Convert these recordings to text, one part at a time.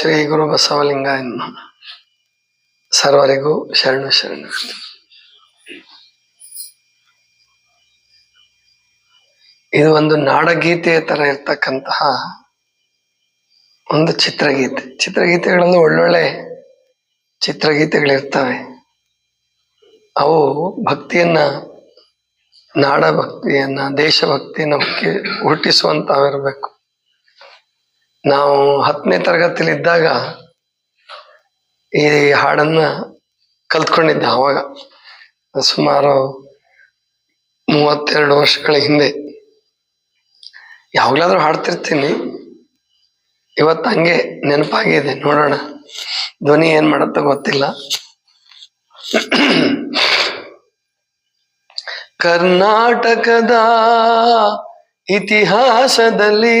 ಶ್ರೀ ಗುರು ಬಸವಲಿಂಗ. ಸರ್ವರಿಗೂ ಶರಣು ಶರಣ ಇದು ಒಂದು ನಾಡಗೀತೆಯ ತರ ಇರ್ತಕ್ಕಂತಹ ಒಂದು ಚಿತ್ರಗೀತೆ. ಚಿತ್ರಗೀತೆಗಳಲ್ಲಿ ಒಳ್ಳೊಳ್ಳೆ ಚಿತ್ರಗೀತೆಗಳಿರ್ತವೆ. ಅವು ಭಕ್ತಿಯನ್ನ ನಾಡ ಭಕ್ತಿಯನ್ನ ದೇಶಭಕ್ತಿಯನ್ನ ಹುಟ್ಟಿ- ನಾವು ಹತ್ತನೇ ತರಗತಿಯಲ್ಲಿ ಇದ್ದಾಗ ಈ ಹಾಡನ್ನ ಕಲ್ತ್ಕೊಂಡಿದ್ದೆ ಅವಾಗ. ಸುಮಾರು ಮೂವತ್ತೆರಡು ವರ್ಷಗಳ ಹಿಂದೆ. ಯಾವಾಗ್ಲಾದ್ರೂ ಹಾಡ್ತಿರ್ತೀನಿ. ಇವತ್ತು ಹಂಗೆ ನೆನಪಾಗಿದೆ, ನೋಡೋಣ. ಧ್ವನಿ ಏನ್ ಮಾಡತ್ತ ಗೊತ್ತಿಲ್ಲ. ಕರ್ನಾಟಕದ ಇತಿಹಾಸದಲ್ಲಿ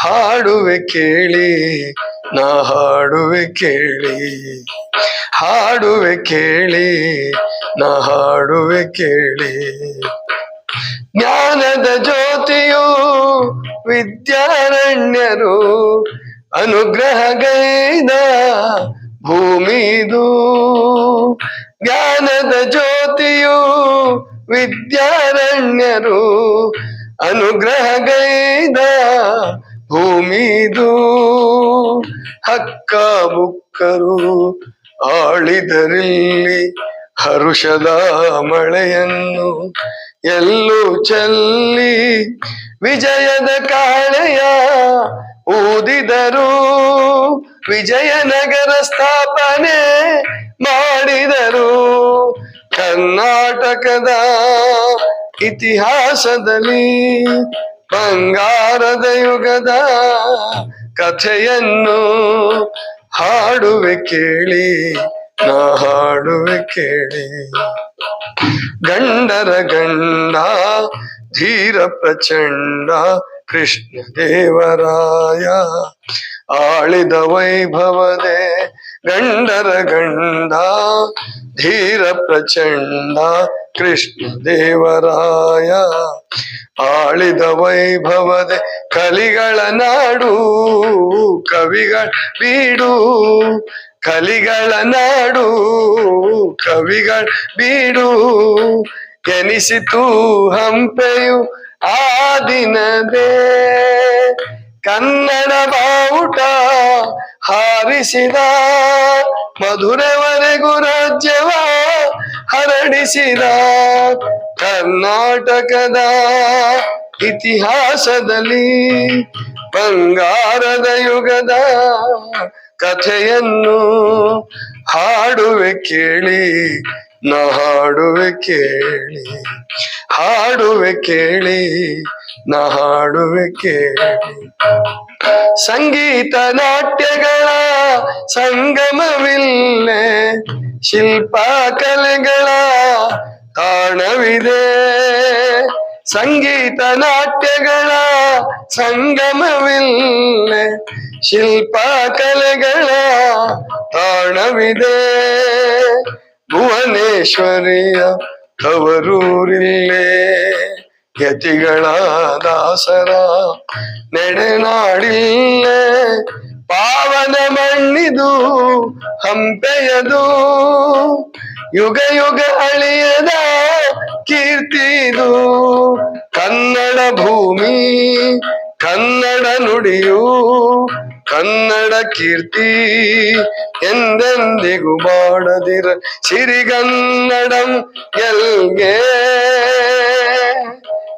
ಹಾಡುವೆ ಕೇಳಿ, ನಾ ಹಾಡುವೆ ಕೇಳಿ. ಹಾಡುವೆ ಕೇಳಿ, ನಾ ಹಾಡುವೆ ಕೇಳಿ. ಜ್ಞಾನದ ಜ್ಯೋತಿಯು ವಿದ್ಯಾರಣ್ಯರು ಅನುಗ್ರಹಗೈದ ಭೂಮಿದು. ಜ್ಞಾನದ ಜ್ಯೋತಿಯು ವಿದ್ಯಾರಣ್ಯರು ಅನುಗ್ರಹಗೈದ ಭೂಮಿದು ಹಕ್ಕ ಬುಕ್ಕರು ಆಳಿದರಿಲ್ಲಿ ಹರುಷದ ಮಳೆಯನ್ನು ಎಲ್ಲೂ ಚೆಲ್ಲಿ ವಿಜಯದ ಕಾಳೆಯ ಊದಿದರು. ವಿಜಯನಗರ ಸ್ಥಾಪನೆ ಮಾಡಿದರು. ಕರ್ನಾಟಕದ ಇತಿಹಾಸದಲ್ಲಿ ಬಂಗಾರದ ಯುಗದ ಕಥೆಯನ್ನು ಹಾಡುವೆ ಕೇಳಿ, ನಾ ಹಾಡುವೆ ಕೇಳಿ. ಗಂಡರ ಗಂಡ, ಧೀರ ಪ್ರಚಂಡ, ಕೃಷ್ಣ ದೇವರಾಯ. ಆಳಿದ ವೈಭವದೆ ಗಂಡರ ಗಂಡ ಧೀರ ಪ್ರಚಂಡ ಕೃಷ್ಣ ದೇವರಾಯ. ಆಳಿದ ವೈಭವದೆ ಕಲಿಗಳ ನಾಡು, ಕವಿಗಳ ಬೀಡು. ಕಲಿಗಳ ನಾಡು, ಕವಿಗಳ ಬೀಡು. ಎನಿಸಿತು ಹಂಪೆಯು ಆ ದಿನದೇ ಕನ್ನಡ ಬಾವುಟ ಹಾರಿಸಿದ ಮಧುರೆವರೆಗೂ ರಾಜ್ಯವ ಹರಡಿಸಿದ ಕರ್ನಾಟಕದ ಇತಿಹಾಸದಲ್ಲಿ ಬಂಗಾರದ ಯುಗದ ಕಥೆಯನ್ನು ಹಾಡುವೆ ಕೇಳಿ ನ ಹಾಡುವೆ ಕೇಳಿ ಹಾಡುವೆ ಕೇಳಿ. ನಾ ಹಾಡುವೆ ಕೇಳಿ. ಸಂಗೀತ ನಾಟ್ಯಗಳ ಸಂಗಮವಿಲ್ಲೇ, ಶಿಲ್ಪ ಕಲೆಗಳ ತಾಣವಿದೆ. ಸಂಗೀತ ನಾಟ್ಯಗಳ ಸಂಗಮವಿಲ್ಲೇ, ಶಿಲ್ಪ ಕಲೆಗಳ ತಾಣವಿದೆ. ಭುವನೇಶ್ವರಿಯ ತವರೂರಿಲ್ಲೇ. ಯತಿಗಳ ದಾಸರ ನೆಡೆನಾಡಿಲ್ಲೇ ಪಾವನ ಮಣ್ಣಿದು ಹಂಪೆಯದು. ಯುಗ ಯುಗ ಅಳಿಯದ ಕೀರ್ತಿದು. ಕನ್ನಡ ಭೂಮಿ, ಕನ್ನಡ ನುಡಿಯು, ಕನ್ನಡ ಕೀರ್ತಿ ಎಂದೆಂದಿಗೂ ಬಾಡದಿರ. ಸಿರಿಗನ್ನಡಂ ಎಲ್ಗೆ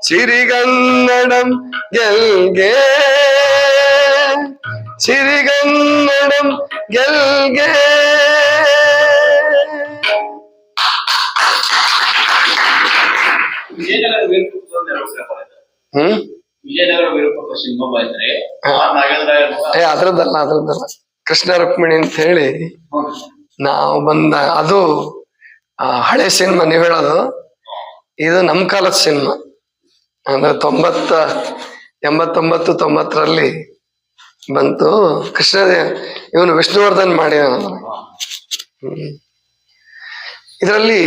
ಸಿರಿಗನ್ನಡಂ எல்கே. ಆ ನಾಗೇಂದ್ರ ಏ ಅದ್ರದ್ದಲ್ಲ ಅದ್ರದ್ದಲ್ಲ. ಕೃಷ್ಣ ರುಕ್ಮಿಣಿ ಅಂತ ಹೇಳಿ ನಾವು ಬಂದ ಅದು ಆ, ಹಳೆ ಸಿನಿಮಾ ನೀವು ಹೇಳೋದು. ಇದು ನಮ್ ಕಾಲದ ಸಿನಿಮಾ. ಅಂದ್ರೆ ತೊಂಬತ್ತ, ಎಂಬತ್ತೊಂಬತ್ತು, ತೊಂಬತ್ತರಲ್ಲಿ ಬಂತು. ಕೃಷ್ಣ ಇವನು ವಿಷ್ಣುವರ್ಧನ್ ಮಾಡಿದ ಇದರಲ್ಲಿ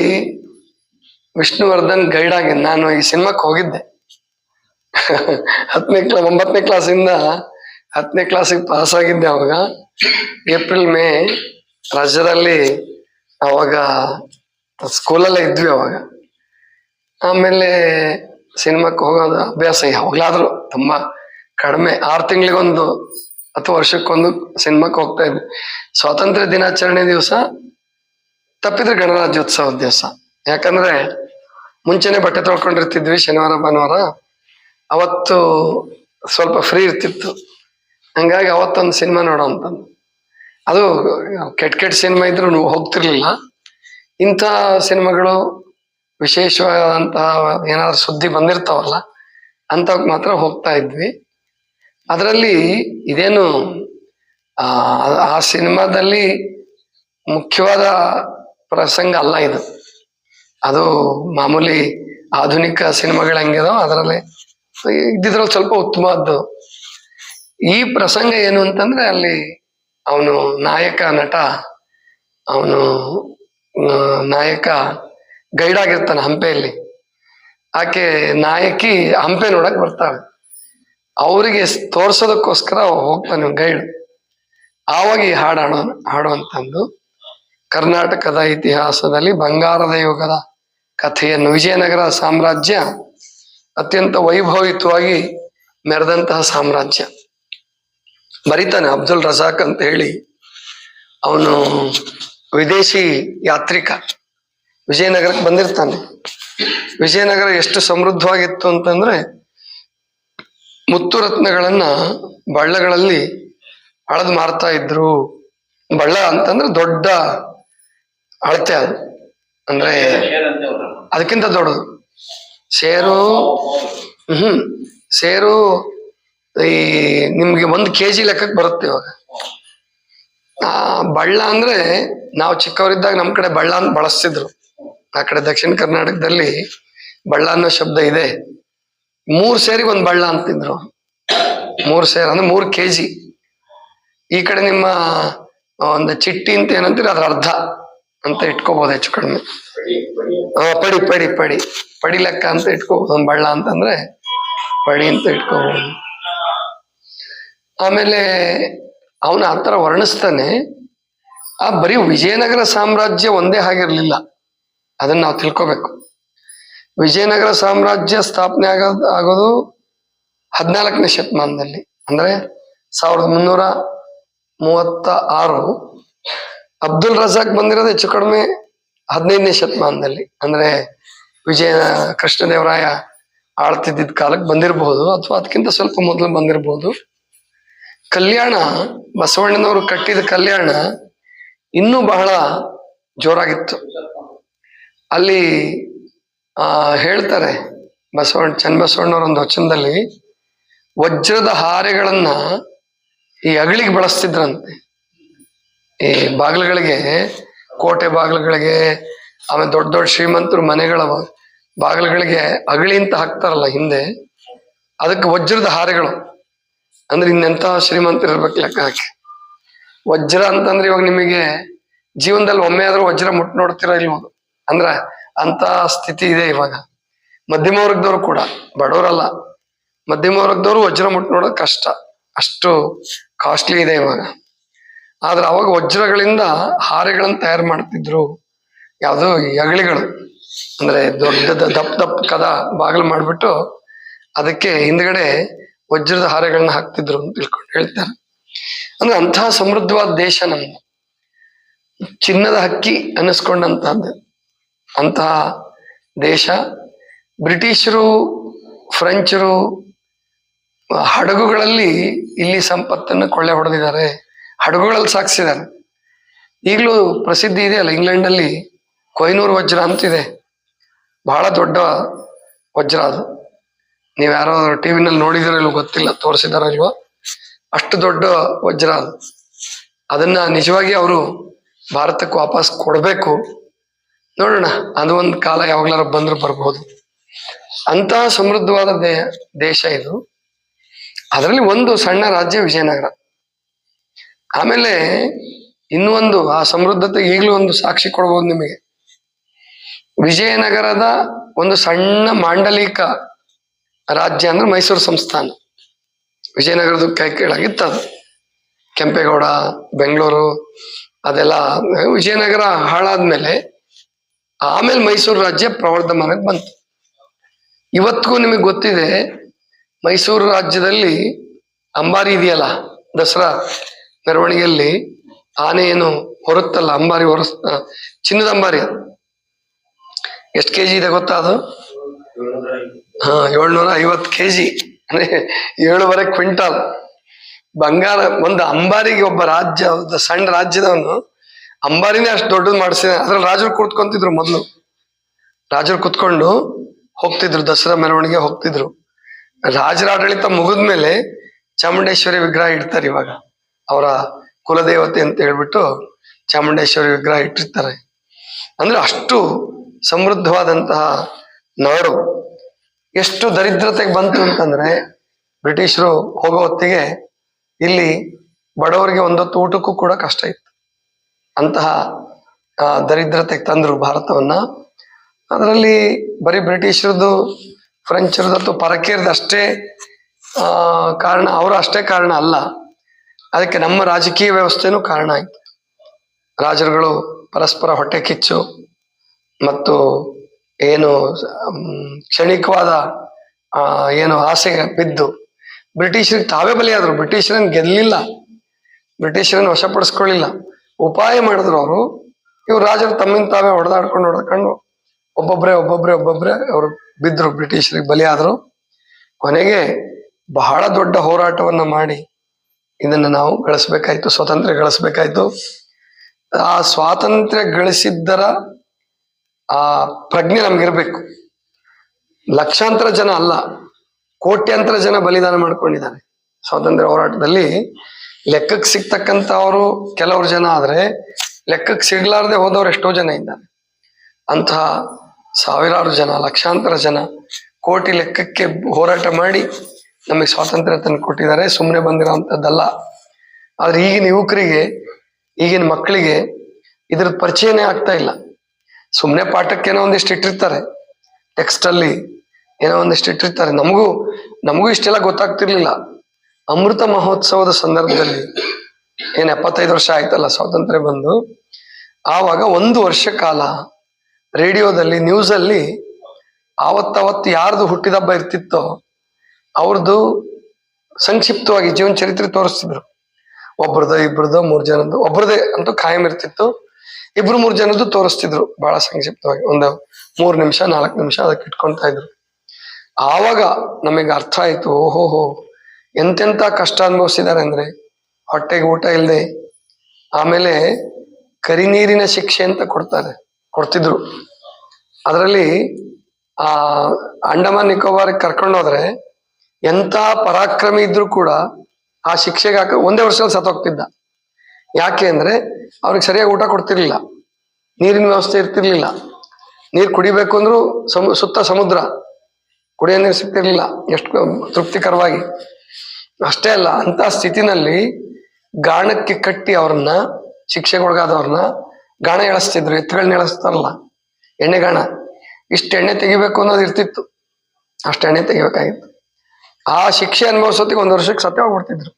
ವಿಷ್ಣುವರ್ಧನ್ ಗೈಡ್ ಆಗಿ ನಾನು ಈ ಸಿನಿಮಾಕ್ಕೆ ಹೋಗಿದ್ದೆ. ಹತ್ತನೇ ಕ್ಲಾ ಒಂಬತ್ತನೇ ಕ್ಲಾಸಿಂದ ಹತ್ತನೇ ಕ್ಲಾಸಿಗೆ ಪಾಸ್ ಆಗಿದ್ದೆ ಅವಾಗ. ಏಪ್ರಿಲ್, ಮೇ ರಾಜ್ಯದಲ್ಲಿ ಅವಾಗ ಸ್ಕೂಲಲ್ಲೇ ಇದ್ವಿ ಅವಾಗ. ಆಮೇಲೆ ಸಿನಿಮಾಕ್ಕೆ ಹೋಗೋದು ಅಭ್ಯಾಸ ಯಾವಾಗ್ಲಾದ್ರು ತುಂಬಾ ಕಡಿಮೆ ಆರು ತಿಂಗಳಿಗೊಂದು ಅಥವಾ ವರ್ಷಕ್ಕೊಂದು ಸಿನಿಮಾಕ್ಕೆ ಹೋಗ್ತಾ ಇದ್ವಿ. ಸ್ವಾತಂತ್ರ್ಯ ದಿನಾಚರಣೆ ದಿವಸ ತಪ್ಪಿದ್ರೆ ಗಣರಾಜ್ಯೋತ್ಸವದ ದಿವಸ. ಯಾಕಂದ್ರೆ ಮುಂಚೆನೆ ಬಟ್ಟೆ ತೊಳ್ಕೊಂಡಿರ್ತಿದ್ವಿ ಶನಿವಾರ, ಭಾನುವಾರ. ಅವತ್ತು ಸ್ವಲ್ಪ ಫ್ರೀ ಇರ್ತಿತ್ತು. ಹಂಗಾಗಿ ಅವತ್ತೊಂದು ಸಿನಿಮಾ ನೋಡೋ ಅಂತಂದು. ಅದು ಕೆಟ್ಟ ಕೆಟ್ಟ ಸಿನಿಮಾ ಇದ್ರೂ ಹೋಗ್ತಿರ್ಲಿಲ್ಲ. ಇಂಥ ಸಿನಿಮಾಗಳು ವಿಶೇಷವಾದಂತಹ ಏನಾದ್ರು ಸುದ್ದಿ ಬಂದಿರ್ತಾವಲ್ಲ ಅಂಥವಕ್ಕೆ ಮಾತ್ರ ಹೋಗ್ತಾ ಇದ್ವಿ. ಅದರಲ್ಲಿ ಇದೇನು, ಆ ಸಿನಿಮಾದಲ್ಲಿ ಮುಖ್ಯವಾದ ಪ್ರಸಂಗ ಅಲ್ಲ ಇದು. ಅದು ಮಾಮೂಲಿ ಆಧುನಿಕ ಸಿನಿಮಾಗಳು ಹೆಂಗಿದೋ ಅದರಲ್ಲಿ. ಇದ್ದಿದ್ರಲ್ಲಿ ಸ್ವಲ್ಪ ಉತ್ತಮವಾದ್ದು. ಈ ಪ್ರಸಂಗ ಏನು ಅಂತಂದ್ರೆ ಅಲ್ಲಿ ಅವನು ನಾಯಕ ನಟ, ಅವನು ನಾಯಕ ಗೈಡ್ ಆಗಿರ್ತಾನೆ ಹಂಪೆಯಲ್ಲಿ. ಆಕೆ ನಾಯಕಿ ಹಂಪೆ ನೋಡಕ್ ಬರ್ತಾಳೆ. ಅವರಿಗೆ ತೋರ್ಸೋದಕ್ಕೋಸ್ಕರ ಹೋಗ್ತಾನೆ ಗೈಡ್. ಆವಾಗ ಈ ಹಾಡು ಹಾಡೋ ಹಾಡುವಂತಂದು ಕರ್ನಾಟಕದ ಇತಿಹಾಸದಲ್ಲಿ ಬಂಗಾರದ ಯುಗದ ಕಥೆಯನ್ನು ವಿಜಯನಗರ ಸಾಮ್ರಾಜ್ಯ ಅತ್ಯಂತ ವೈಭವಿತವಾಗಿ ಮೆರೆದಂತಹ ಸಾಮ್ರಾಜ್ಯ. ಬರೀತಾನೆ ಅಬ್ದುಲ್ ರಜಾಕ್ ಅಂತ ಹೇಳಿ ಅವನು ವಿದೇಶಿ ಯಾತ್ರಿಕ. ವಿಜಯನಗರಕ್ಕೆ ಬಂದಿರ್ತಾನೆ. ವಿಜಯನಗರ ಎಷ್ಟು ಸಮೃದ್ಧವಾಗಿತ್ತು ಅಂತಂದ್ರೆ ಮುತ್ತು ರತ್ನಗಳನ್ನ ಬಳ್ಳಗಳಲ್ಲಿ ಅಳದ್ ಮಾರ್ತಾ ಇದ್ರು. ಬಳ್ಳ ಅಂತಂದ್ರೆ ದೊಡ್ಡ ಅಳತೆ ಅದು. ಅಂದ್ರೆ. ಅದಕ್ಕಿಂತ ದೊಡ್ಡದು. ಸೇರು, ಹ್ಮ್, ಸೇರು ಈ ನಿಮ್ಗೆ ಒಂದು ಕೆ ಜಿ ಲೆಕ್ಕಕ್ಕೆ ಬರುತ್ತೆ ಇವಾಗ. ಆ, ಬಳ್ಳ ಅಂದ್ರೆ ನಾವು ಚಿಕ್ಕವರಿದ್ದಾಗ ನಮ್ ಕಡೆ ಬಳ್ಳ ಅಂತ ಬಳಸ್ತಿದ್ರು. ಆ ಕಡೆ ದಕ್ಷಿಣ ಕರ್ನಾಟಕದಲ್ಲಿ ಬಳ್ಳ ಅನ್ನೋ ಶಬ್ದ ಇದೆ. ಮೂರ್ ಸೇರಿ ಒಂದ್ ಬಳ್ಳ ಅಂತಿದ್ರು ಮೂರ್ ಸೇರ್ ಅಂದ್ರೆ ಮೂರ್ ಕೆ ಜಿ ಈ ಕಡೆ ನಿಮ್ಮ ಒಂದು ಚಿಟ್ಟಿ ಅಂತ ಏನಂತೀರಿ ಅದ್ರ ಅರ್ಧ ಅಂತ ಇಟ್ಕೋಬಹುದು ಹೆಚ್ಚು ಕಡಿಮೆ. ಆ, ಪಡಿ ಪಡಿ ಪಡಿ. ಪಡಿ ಲೆಕ್ಕ ಅಂತ ಇಟ್ಕೋಬಹುದು ಒಂದ್ ಬಳ್ಳ ಅಂತಂದ್ರೆ ಪಡಿ ಅಂತ ಇಟ್ಕೋಬಹುದು ಆಮೇಲೆ ಅವನ ಆತರ ವರ್ಣಿಸ್ತಾನೆ. ಆ ಬರೀ ವಿಜಯನಗರ ಸಾಮ್ರಾಜ್ಯ ಒಂದೇ ಆಗಿರ್ಲಿಲ್ಲ. ಅದನ್ನ ನಾವು ತಿಳ್ಕೊಬೇಕು. ವಿಜಯನಗರ ಸಾಮ್ರಾಜ್ಯ ಸ್ಥಾಪನೆ ಆಗೋದು ಆಗೋದು ಹದಿನಾಲ್ಕನೇ ಶತಮಾನದಲ್ಲಿ. ಅಂದ್ರೆ ಸಾವಿರದ ಮುನ್ನೂರ ಮೂವತ್ತ ಆರು ಅಬ್ದುಲ್ ರಜಾಕ್ ಬಂದಿರೋದು ಹೆಚ್ಚು ಕಡಿಮೆ ಹದಿನೈದನೇ ಶತಮಾನದಲ್ಲಿ. ಅಂದ್ರೆ ವಿಜಯ ಕೃಷ್ಣದೇವರಾಯ ಆಳ್ತಿದ್ದ ಕಾಲಕ್ಕೆ ಬಂದಿರಬಹುದು ಅಥವಾ ಅದಕ್ಕಿಂತ ಸ್ವಲ್ಪ ಮೊದಲು ಬಂದಿರಬಹುದು ಕಲ್ಯಾಣ, ಬಸವಣ್ಣನವರು ಕಟ್ಟಿದ ಕಲ್ಯಾಣ ಇನ್ನೂ ಬಹಳ ಜೋರಾಗಿತ್ತು. ಅಲ್ಲಿ ಹೇಳ್ತಾರೆ ಬಸವಣ್ಣ ಚನ್ನಬಸವಣ್ಣವ್ರ ಒಂದು ವಚನದಲ್ಲಿ, ವಜ್ರದ ಹಾರೆಗಳನ್ನ ಈ ಅಗಳಿಗೆ ಬಳಸ್ತಿದ್ರಂತೆ. ಈ ಬಾಗಿಲುಗಳಿಗೆ, ಕೋಟೆ ಬಾಗಿಲುಗಳಿಗೆ, ಆಮೇಲೆ ದೊಡ್ಡ ದೊಡ್ಡ ಶ್ರೀಮಂತರು ಮನೆಗಳ ಬಾಗಿಲುಗಳಿಗೆ ಅಗಳಿ ಅಂತ ಹಾಕ್ತಾರಲ್ಲ ಹಿಂದೆ, ಅದಕ್ಕೆ ವಜ್ರದ ಹಾರೆಗಳು. ಅಂದ್ರೆ ಇನ್ನೆಂತ ಶ್ರೀಮಂತರು ಇರ್ಬೇಕು ಲೆಕ್ಕ ಹಾಕಿ ವಜ್ರ ಅಂತಂದ್ರೆ ಇವಾಗ ನಿಮಗೆ ಜೀವನದಲ್ಲಿ ಒಮ್ಮೆ ಆದ್ರೂ ವಜ್ರ ಮುಟ್ ನೋಡ್ತೀರಾ ಇಲ್ವೋ? ಅಂದ್ರ ಅಂತ ಸ್ಥಿತಿ ಇದೆ ಇವಾಗ. ಮಧ್ಯಮ ವರ್ಗದವ್ರು ಕೂಡ, ಬಡವರಲ್ಲ. ಮಧ್ಯಮ ವರ್ಗದವ್ರು ವಜ್ರ ಮುಟ್ ನೋಡೋದು ಕಷ್ಟ. ಅಷ್ಟು ಕಾಸ್ಟ್ಲಿ ಇದೆ ಇವಾಗ. ಆದ್ರೆ ಅವಾಗ ವಜ್ರಗಳಿಂದ ಹಾರೆಗಳನ್ನ ತಯಾರು ಮಾಡ್ತಿದ್ರು ಯಾವುದು ಯಗಳಿಗಳು ಅಂದ್ರೆ ದೊಡ್ಡದ ದಪ್ಪ ದಪ್ಪ ಕದ ಬಾಗಿಲು ಮಾಡ್ಬಿಟ್ಟು ಅದಕ್ಕೆ ಹಿಂದ್ಗಡೆ ವಜ್ರದ ಹಾರೆಗಳನ್ನ ಹಾಕ್ತಿದ್ರು ಅಂತ ತಿಳ್ಕೊಂಡು ಹೇಳ್ತಾರೆ. ಅಂದ್ರೆ ಅಂತಹ ಸಮೃದ್ಧವಾದ ದೇಶ ನಮ್ದು. ಚಿನ್ನದ ಹಕ್ಕಿ ಅನ್ನಿಸ್ಕೊಂಡಂತಹದ್ದು. ಅಂತಹ ದೇಶ. ಬ್ರಿಟಿಷರು, ಫ್ರೆಂಚರು, ಹಡಗುಗಳಲ್ಲಿ ಇಲ್ಲಿ ಸಂಪತ್ತನ್ನು ಕೊಳ್ಳೆ ಹೊಡೆದಿದ್ದಾರೆ. ಹಡಗುಗಳಲ್ಲಿ ಸಾಗಿಸಿದ್ದಾರೆ ಈಗಲೂ ಪ್ರಸಿದ್ಧಿ ಇದೆಯಲ್ಲ ಇಂಗ್ಲೆಂಡಲ್ಲಿ ಕೊಯ್ನೂರು ವಜ್ರ ಅಂತಿದೆ ಬಹಳ ದೊಡ್ಡ ವಜ್ರ ಅದು. ನೀವು ಯಾರೋ ಟಿವಿನಲ್ಲಿ ನೋಡಿದಿರೋ ಇಲ್ವೋ ಗೊತ್ತಿಲ್ಲ, ತೋರಿಸಿದಾರೋ ಇಲ್ವೋ? ಅಷ್ಟು ದೊಡ್ಡ ವಜ್ರ ಅದು. ಅದನ್ನ ನಿಜವಾಗಿ ಅವರು ಭಾರತಕ್ಕೆ ವಾಪಸ್ ಕೊಡಬೇಕು. ನೋಡೋಣ, ಅದು ಒಂದು ಕಾಲ ಯಾವಾಗ್ಲಾರ ಬಂದ್ರೆ ಬರ್ಬೋದು. ಅಂತ ಸಮೃದ್ಧವಾದ ದೇಶ ಇದು. ಅದರಲ್ಲಿ ಒಂದು ಸಣ್ಣ ರಾಜ್ಯ ವಿಜಯನಗರ. ಆಮೇಲೆ ಇನ್ನೊಂದು ಆ ಸಮೃದ್ಧತೆ ಈಗಲೂ ಒಂದು ಸಾಕ್ಷಿ ಕೊಡ್ಬೋದು ನಿಮಗೆ. ವಿಜಯನಗರದ ಒಂದು ಸಣ್ಣ ಮಾಂಡಲಿಕ ರಾಜ್ಯ ಅಂದ್ರೆ ಮೈಸೂರು ಸಂಸ್ಥಾನ. ವಿಜಯನಗರದ ಕೈ ಕೆಳಗಿತ್ತು ಕೆಂಪೇಗೌಡ, ಬೆಂಗಳೂರು ಅದೆಲ್ಲ, ವಿಜಯನಗರ ಹಾಳಾದ್ಮೇಲೆ ಆಮೇಲೆ ಮೈಸೂರು ರಾಜ್ಯ ಪ್ರವರ್ಧಮಾನಕ್ಕೆ ಬಂತು. ಇವತ್ತಿಗೂ ನಿಮಗೆ ಗೊತ್ತಿದೆ, ಮೈಸೂರು ರಾಜ್ಯದಲ್ಲಿ ಅಂಬಾರಿ ಇದೆಯಲ್ಲ, ದಸರಾ ಮೆರವಣಿಗೆಯಲ್ಲಿ ಆನೆ ಏನು ಹೊರುತ್ತಲ್ಲ, ಅಂಬಾರಿ ಹೊರಸ್ ಚಿನ್ನದ ಅಂಬಾರಿ ಎಷ್ಟು ಕೆ ಜಿ ಇದೆ ಗೊತ್ತಾ ಅದು? ಹಾ, ಏಳ್ನೂರ ಐವತ್ತು ಕೆ ಜಿ ಏಳುವರೆ ಕ್ವಿಂಟಾಲ್. ಬಂಗಾರ, ಒಂದು ಅಂಬಾರಿಗೆ ಒಬ್ಬ ರಾಜ್ಯ ಸಣ್ಣ ರಾಜ್ಯದವನು ಅಂಬಾರಿನೇ ಅಷ್ಟು ದೊಡ್ಡದು ಮಾಡಿಸಿದೆ ಅದ್ರಲ್ಲಿ ರಾಜರು ಕೂತ್ಕೊಂತಿದ್ರು ಮೊದಲು. ರಾಜರು ಕೂತ್ಕೊಂಡು ಹೋಗ್ತಿದ್ರು, ದಸರಾ ಮೆರವಣಿಗೆ ಹೋಗ್ತಿದ್ರು. ರಾಜರ ಆಡಳಿತ ಮುಗಿದ್ಮೇಲೆ ಚಾಮುಂಡೇಶ್ವರಿ ವಿಗ್ರಹ ಇಡ್ತಾರೆ ಇವಾಗ. ಅವರ ಕುಲದೇವತೆ ಅಂತ ಹೇಳ್ಬಿಟ್ಟು ಚಾಮುಂಡೇಶ್ವರಿ ವಿಗ್ರಹ ಇಟ್ಟಿರ್ತಾರೆ. ಅಂದ್ರೆ ಅಷ್ಟು ಸಮೃದ್ಧವಾದಂತಹ ನಾಡು. ಎಷ್ಟು ದರಿದ್ರತೆಗೆ ಬಂತು ಅಂತಂದ್ರೆ ಬ್ರಿಟಿಷರು ಹೋಗೋ ಹೊತ್ತಿಗೆ ಇಲ್ಲಿ ಬಡವರಿಗೆ ಒಂದೊತ್ತು ಊಟಕ್ಕೂ ಕೂಡ ಕಷ್ಟ ಇತ್ತು. ಅಂತಹ ದರಿದ್ರತೆಗೆ ತಂದರು ಭಾರತವನ್ನ. ಅದರಲ್ಲಿ ಬರೀ ಬ್ರಿಟಿಷರದ್ದು, ಫ್ರೆಂಚರದ್ದು ಅಥವಾ ಪರಕೀರ್ದು ಅಷ್ಟೇ ಕಾರಣ, ಅವರು ಅಷ್ಟೇ ಕಾರಣ ಅಲ್ಲ. ಅದಕ್ಕೆ ನಮ್ಮ ರಾಜಕೀಯ ವ್ಯವಸ್ಥೆನೂ ಕಾರಣ ಆಯ್ತು. ರಾಜರುಗಳು ಪರಸ್ಪರ ಹೊಟ್ಟೆ ಕಿಚ್ಚು, ಮತ್ತು ಏನು ಕ್ಷಣಿಕವಾದ ಏನು ಆಸೆಗೆ ಬಿದ್ದು, ಬ್ರಿಟಿಷರಿಗೆ ತಾವೇ ಬಲಿಯಾದರು. ಬ್ರಿಟಿಷರನ್ನು ಗೆಲ್ಲಲಿಲ್ಲ ಬ್ರಿಟಿಷರನ್ನು ವಶಪಡಿಸ್ಕೊಳ್ಳಿಲ್ಲ. ಉಪಾಯ ಮಾಡಿದ್ರು ಅವರು. ಇವ್ರು ರಾಜರು ತಮ್ಮಿಂದ ತಾವೇ ಹೊಡೆದಾಡ್ಕೊಂಡು ಹೊಡೆದ್ಕೊಂಡು ಒಬ್ಬೊಬ್ರೆ ಒಬ್ಬೊಬ್ರೆ ಒಬ್ಬೊಬ್ರೆ ಅವರು ಬಿದ್ರು, ಬ್ರಿಟಿಷರಿಗೆ ಬಲಿಯಾದ್ರು. ಕೊನೆಗೆ ಬಹಳ ದೊಡ್ಡ ಹೋರಾಟವನ್ನ ಮಾಡಿ ಇದನ್ನ ನಾವು ಗಳಿಸ್ಬೇಕಾಯ್ತು ಸ್ವಾತಂತ್ರ್ಯ ಗಳಿಸ್ಬೇಕಾಯ್ತು. ಆ ಸ್ವಾತಂತ್ರ್ಯ ಗಳಿಸಿದ್ದರ ಆ ಪ್ರಜ್ಞೆ ನಮ್ಗಿರ್ಬೇಕು. ಲಕ್ಷಾಂತರ ಜನ ಅಲ್ಲ, ಕೋಟ್ಯಾಂತರ ಜನ ಬಲಿದಾನ ಮಾಡ್ಕೊಂಡಿದ್ದಾರೆ ಸ್ವಾತಂತ್ರ್ಯ ಹೋರಾಟದಲ್ಲಿ. ಲೆಕ್ಕಕ್ಕೆ ಸಿಗ್ತಕ್ಕಂಥವ್ರು ಕೆಲವರು ಜನ ಆದ್ರೆ ಲೆಕ್ಕಕ್ಕೆ ಸಿಗ್ಲಾರ್ದೆ ಹೋದವ್ರು ಎಷ್ಟೋ ಜನ ಇದ್ದಾರೆ. ಅಂತಹ ಸಾವಿರಾರು ಜನ, ಲಕ್ಷಾಂತರ ಜನ ಕೋಟಿ ಲೆಕ್ಕಕ್ಕೆ ಹೋರಾಟ ಮಾಡಿ ನಮಗೆ ಸ್ವಾತಂತ್ರ್ಯ ತಂದು ಕೊಟ್ಟಿದ್ದಾರೆ. ಸುಮ್ಮನೆ ಬಂದಿರೋಂಥದ್ದಲ್ಲ. ಆದ್ರೆ ಈಗಿನ ಯುವಕರಿಗೆ, ಈಗಿನ ಮಕ್ಕಳಿಗೆ ಇದ್ರ ಪರಿಚಯನೇ ಆಗ್ತಾ ಇಲ್ಲ. ಸುಮ್ಮನೆ ಪಾಠಕ್ಕೆ ಏನೋ ಒಂದಿಷ್ಟು ಇಟ್ಟಿರ್ತಾರೆ. ಟೆಕ್ಸ್ಟ್ ಅಲ್ಲಿ ಏನೋ ಒಂದಿಷ್ಟು ಇಟ್ಟಿರ್ತಾರೆ. ನಮಗೂ ನಮಗೂ ಇಷ್ಟೆಲ್ಲ ಗೊತ್ತಾಗ್ತಿರ್ಲಿಲ್ಲ. ಅಮೃತ ಮಹೋತ್ಸವದ ಸಂದರ್ಭದಲ್ಲಿ ಏನ್ ಎಪ್ಪತ್ತೈದು ವರ್ಷ ಆಯ್ತಲ್ಲ, ಸ್ವಾತಂತ್ರ್ಯ ಬಂದು, ಆವಾಗ ಒಂದು ವರ್ಷ ಕಾಲ ರೇಡಿಯೋದಲ್ಲಿ, ನ್ಯೂಸಲ್ಲಿ ಆವತ್ತಾವತ್ತು ಯಾರ್ದು ಹುಟ್ಟಿದಬ್ಬ ಇರ್ತಿತ್ತೋ ಅವ್ರದ್ದು ಸಂಕ್ಷಿಪ್ತವಾಗಿ ಜೀವನ ಚರಿತ್ರೆ ತೋರಿಸ್ತಿದ್ರು. ಒಬ್ರದ್ದು ಇಬ್ರದ್ದು ಮೂರ್ ಜನದ್ದು, ಒಬ್ರದೇ ಅಂತೂ ಕಾಯಂ ಇರ್ತಿತ್ತು. ಇಬ್ರು ಮೂರ್ ಜನದ್ದು ತೋರಿಸ್ತಿದ್ರು ಬಹಳ ಸಂಕ್ಷಿಪ್ತವಾಗಿ. ಒಂದು ಮೂರ್ ನಿಮಿಷ, ನಾಲ್ಕು ನಿಮಿಷ ಅದಕ್ಕೆ ಇಟ್ಕೊಂತ ಇದ್ರು. ಆವಾಗ ನಮಗೆ ಅರ್ಥ ಆಯ್ತು, ಓಹೋಹೋ ಎಂತೆಂತ ಕಷ್ಟ ಅನುಭವಿಸಿದ್ದಾರೆ ಅಂದರೆ ಹೊಟ್ಟೆಗೆ ಊಟ ಇಲ್ಲದೆ ಆಮೇಲೆ ಕರಿನೀರಿನ ಶಿಕ್ಷೆ ಅಂತ ಕೊಡ್ತಾರೆ, ಕೊಡ್ತಿದ್ರು. ಅದರಲ್ಲಿ ಆ ಅಂಡಮಾನ್ ನಿಕೋಬಾರ್ ಕರ್ಕೊಂಡು ಹೋದ್ರೆ ಎಂತ ಪರಾಕ್ರಮಿ ಇದ್ರು ಕೂಡ ಆ ಶಿಕ್ಷೆಗೆ ಹಾಕ, ಒಂದೇ ವರ್ಷದಲ್ಲಿ ಸತ್ತೋಗ್ತಿದ್ದ. ಯಾಕೆ ಅಂದ್ರೆ ಅವ್ರಿಗೆ ಸರಿಯಾಗಿ ಊಟ ಕೊಡ್ತಿರ್ಲಿಲ್ಲ. ನೀರಿನ ವ್ಯವಸ್ಥೆ ಇರ್ತಿರ್ಲಿಲ್ಲ. ನೀರು ಕುಡಿಬೇಕು ಅಂದ್ರೂ ಸಮ, ಸುತ್ತ ಸಮುದ್ರ, ಕುಡಿಯೋ ನೀರು ಸಿಗ್ತಿರ್ಲಿಲ್ಲ. ಎಷ್ಟು ತೃಪ್ತಿಕರವಾಗಿ. ಅಷ್ಟೇ ಅಲ್ಲ ಅಂತ ಸ್ಥಿತಿನಲ್ಲಿ ಗಾಣಕ್ಕೆ ಕಟ್ಟಿ ಅವ್ರನ್ನ, ಶಿಕ್ಷೆಗೊಳಗಾದವ್ರನ್ನ ಗಾಣ ಎಳಸ್ತಿದ್ರು ಎತ್ತುಗಳನ್ನ ಎಳಸ್ತಾರಲ್ಲ, ಎಣ್ಣೆ ಗಾಣ. ಇಷ್ಟು ಎಣ್ಣೆ ತೆಗಿಬೇಕು ಅನ್ನೋದು ಇರ್ತಿತ್ತು. ಅಷ್ಟು ಎಣ್ಣೆ ತೆಗಿಬೇಕಾಗಿತ್ತು. ಆ ಶಿಕ್ಷೆ ಅನುಭವಿಸೋತಿಗೆ ಒಂದು ವರ್ಷಕ್ಕೆ ಸತ್ಯ ಹೋಗ್ಬಿಡ್ತಿದ್ರು.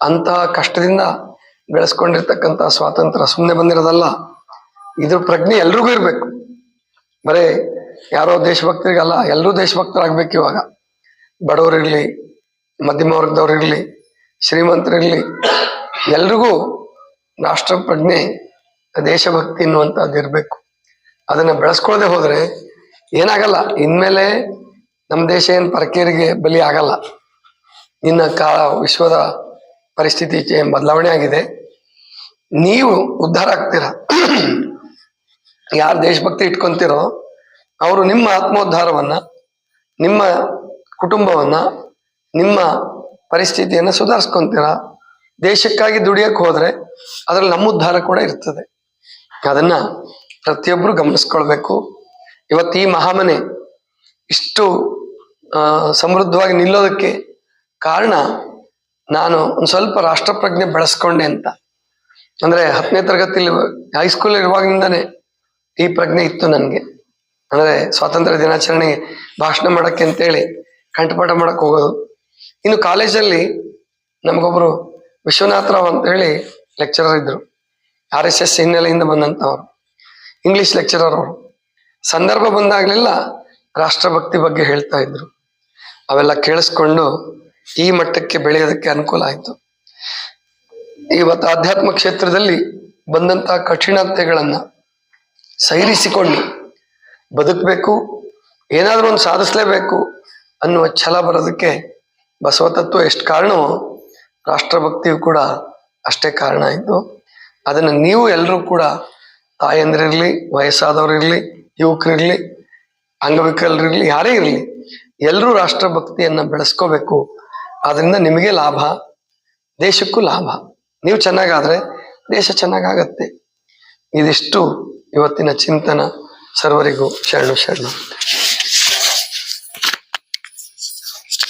ಅಂತಹ ಕಷ್ಟದಿಂದ ಬೆಳೆಸ್ಕೊಂಡಿರ್ತಕ್ಕಂಥ ಸ್ವಾತಂತ್ರ್ಯ ಸುಮ್ಮನೆ ಬಂದಿರೋದಲ್ಲ, ಇದ್ರ ಪ್ರಜ್ಞೆ ಎಲ್ರಿಗೂ ಇರಬೇಕು. ಬರೇ, ಯಾರೋ ದೇಶಭಕ್ತರಿಗಲ್ಲ, ಎಲ್ಲರೂ ದೇಶಭಕ್ತರಾಗ್ಬೇಕು ಇವಾಗ. ಬಡವರಿರ್ಲಿ ಮಧ್ಯಮ ವರ್ಗದವ್ರಿರ್ಲಿ ಶ್ರೀಮಂತರಿರ್ಲಿ, ಎಲ್ರಿಗೂ ರಾಷ್ಟ್ರ ಪ್ರಜ್ಞೆ ದೇಶಭಕ್ತಿ ಅನ್ನುವಂಥದ್ದು ಇರಬೇಕು. ಅದನ್ನ ಬೆಳೆಸ್ಕೊಳ್ಳದೆ ಹೋದ್ರೆ ಏನಾಗಲ್ಲ. ಇನ್ಮೇಲೆ ನಮ್ಮ ದೇಶ ಏನು ಪರಕೀಯರಿಗೆ ಬಲಿ ಆಗಲ್ಲ. ಇನ್ನ ಕಾಲ ವಿಶ್ವದ ಪರಿಸ್ಥಿತಿ ಬದಲಾವಣೆ ಆಗಿದೆ. ನೀವು ಉದ್ಧಾರ ಆಗ್ತೀರ? ಯಾರು ದೇಶಭಕ್ತಿ ಇಟ್ಕೊಂತೀರೋ, ಅವರು ನಿಮ್ಮ ಆತ್ಮೋದ್ಧಾರವನ್ನ, ನಿಮ್ಮ ಕುಟುಂಬವನ್ನ ನಿಮ್ಮ ಪರಿಸ್ಥಿತಿಯನ್ನು ಸುಧಾರಿಸ್ಕೊಂತೀರಾ? ದೇಶಕ್ಕಾಗಿ ದುಡಿಯಕ್ಕೆ ಹೋದ್ರೆ ಅದರಲ್ಲಿ ನಮ್ಮ ಉದ್ಧಾರ ಕೂಡ ಇರ್ತದೆ. ಅದನ್ನ ಪ್ರತಿಯೊಬ್ಬರು ಗಮನಿಸ್ಕೊಳ್ಬೇಕು. ಇವತ್ತು ಈ ಮಹಾಮನೆ ಇಷ್ಟು ಸಮೃದ್ಧವಾಗಿ ನಿಲ್ಲೋದಕ್ಕೆ ಕಾರಣ ನಾನು ಒಂದು ಸ್ವಲ್ಪ ರಾಷ್ಟ್ರಪ್ರಜ್ಞೆ ಬೆಳೆಸ್ಕೊಂಡೆ ಅಂತ. ಅಂದ್ರೆ ಹತ್ತನೇ ತರಗತಿಯಲ್ಲಿ ಹೈಸ್ಕೂಲ್ ಇರುವಾಗಿಂದನೇ ಈ ಪ್ರಜ್ಞೆ ಇತ್ತು ನನಗೆ. ಅಂದ್ರೆ ಸ್ವಾತಂತ್ರ್ಯ ದಿನಾಚರಣೆಗೆ ಭಾಷಣ ಮಾಡಕ್ಕೆ ಅಂತೇಳಿ ಕಂಠಪಾಠ ಮಾಡಕ್ ಹೋಗೋದು. ಇನ್ನು ಕಾಲೇಜಲ್ಲಿ ನಮಗೊಬ್ರು ವಿಶ್ವನಾಥರಾವ್ ಅಂತ ಹೇಳಿ ಲೆಕ್ಚರರ್ ಇದ್ರು. ಆರ್ ಎಸ್ ಎಸ್ ಹಿನ್ನೆಲೆಯಿಂದ ಬಂದಂಥವ್ರು. ಇಂಗ್ಲಿಷ್ ಲೆಕ್ಚರರ್ ಅವರು. ಸಂದರ್ಭ ಬಂದಾಗಲೆಲ್ಲ ರಾಷ್ಟ್ರಭಕ್ತಿ ಬಗ್ಗೆ ಹೇಳ್ತಾ ಇದ್ರು. ಅವೆಲ್ಲ ಕೇಳಿಸ್ಕೊಂಡು ಈ ಮಟ್ಟಕ್ಕೆ ಬೆಳೆಯೋದಕ್ಕೆ ಅನುಕೂಲ ಆಯಿತು. ಇವತ್ತು ಆಧ್ಯಾತ್ಮ ಕ್ಷೇತ್ರದಲ್ಲಿ ಬಂದಂತಹ ಕಠಿಣತೆಗಳನ್ನು ಸೈರಿಸಿಕೊಂಡು ಬದುಕಬೇಕು, ಏನಾದರೂ ಒಂದು ಸಾಧಿಸಲೇಬೇಕು ಅನ್ನುವ ಛಲ ಬರೋದಕ್ಕೆ ಬಸವ ತತ್ವ ಎಷ್ಟು ಕಾರಣವೋ ರಾಷ್ಟ್ರಭಕ್ತಿಯು ಕೂಡ ಅಷ್ಟೇ ಕಾರಣ ಆಯಿತು ಅದನ್ನು ನೀವು ಎಲ್ಲರೂ ಕೂಡ ತಾಯಂದಿರಿರ್ಲಿ ವಯಸ್ಸಾದವರಿರಲಿ ಯುವಕರಿರಲಿ, ಅಂಗವಿಕಲರಿರಲಿ, ಯಾರೇ ಇರಲಿ ಎಲ್ಲರೂ ರಾಷ್ಟ್ರಭಕ್ತಿಯನ್ನು ಬೆಳೆಸ್ಕೋಬೇಕು. ಅದರಿಂದ ನಿಮಗೆ ಲಾಭ, ದೇಶಕ್ಕೂ ಲಾಭ. ನೀವು ಚೆನ್ನಾಗಾದರೆ ದೇಶ ಚೆನ್ನಾಗಾಗತ್ತೆ. ಇದಿಷ್ಟು ಇವತ್ತಿನ ಚಿಂತನ. ಸರ್ವರಿಗೂ ಶರಣು ಶರಣ.